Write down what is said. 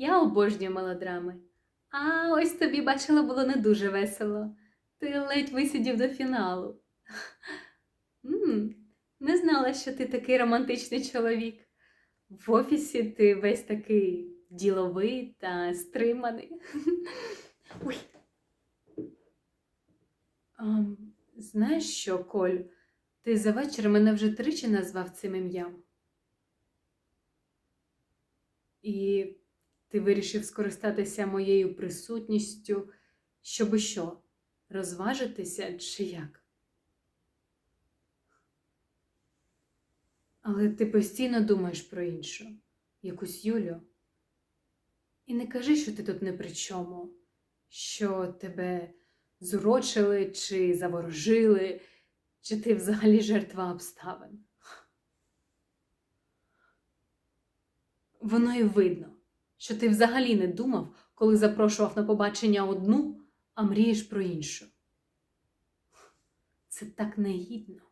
Я обожнюю мелодрами. А ось тобі бачила, було не дуже весело. Ти ледь висидів до фіналу. м не знала, що ти такий романтичний чоловік. В офісі ти весь такий діловий та стриманий. Ой. Ам, знаєш що, Коль, ти за вечір мене вже тричі назвав цим ім'ям. І ти вирішив скористатися моєю присутністю, щоби що, розважитися чи як? Але ти постійно думаєш про іншу, якусь Юлю. І не кажи, що ти тут не при чому, що тебе зурочили чи заворожили, чи ти взагалі жертва обставин. Воно і видно, що ти взагалі не думав, коли запрошував на побачення одну, а мрієш про іншу. Це так негідно.